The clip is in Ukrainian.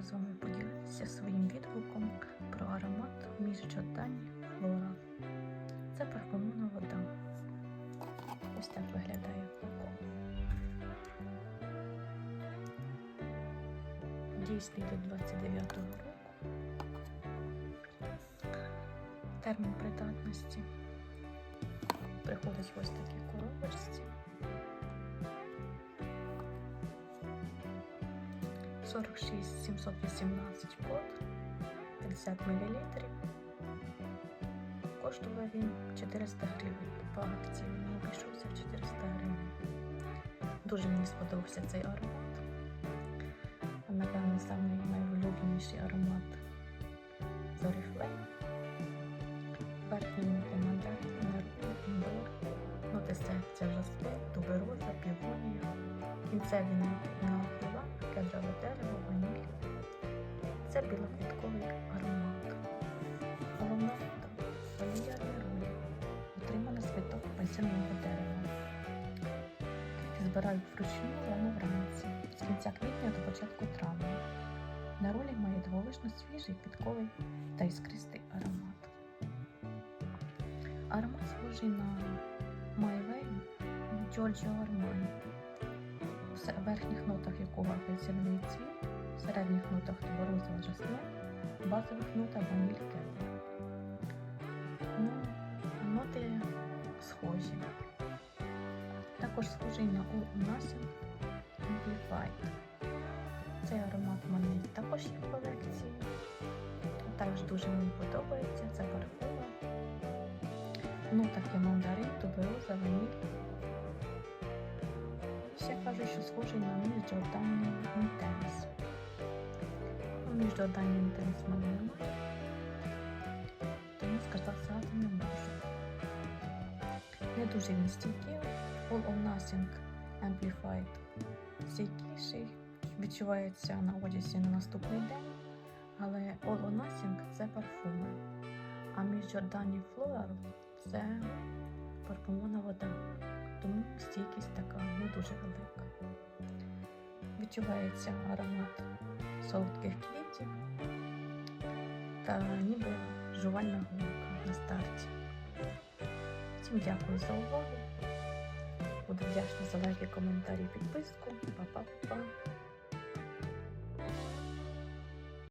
хочу з вами поділитися своїм відгуком про аромат між Джордані Флора. Це парфумована вода. Ось так виглядає флакон. Дійсний до 29-го року. Термін придатності. Приходить ось такій коробочці. 46 718 код, 50 мл. Коштував він 400 гривень. По акції він обійшовся в 400 гривень. Дуже мені сподобався цей аромат. Напевно, самий найулюбленіший аромат Зоріфлейм. Верхній ноти мандарин, наркотик, імбир, ноти серця, жасмин, тубероза, півонія, кінцеві на кедрове дерево, ваніль. Це білоквітковий аромат. Головна нота фамільярні ролі, отримана з квіток пасяного дерева. Квіти збирають вручну рано вранці, з кінця квітня до початку травня. На ролі має дивовижно свіжий квітковий та іскристий аромат. Аромат схожий на Way Giorgio Armani в верхніх нотах якого апельсиновий цвіт, в середніх нотах туберозова жасмин, в базових нотах ваніль кедр. Ну, ноти схожі. Також схожий на All Nothing Amplified. Цей аромат в мене також є в колекції. Також дуже мені подобається, це парфума. В нотах є мандарин, тубероза, ваніль. Ще що схожий на між Джордані Інтенс. Ну, між Джордані Інтенс в мене немає, тому сказати не можу. Не дуже він стійкий. All or Nothing Amplified стійкіший, відчувається на одязі на наступний день, але All or Nothing це парфуми. А між Джордані Floral це парфумована вода тому стійкість така не дуже велика. Відчувається аромат солодких квітів та ніби жувальна гумка на старті. Всім дякую за увагу. Буду вдячна за лайки, коментарі, підписку. Па-па-па.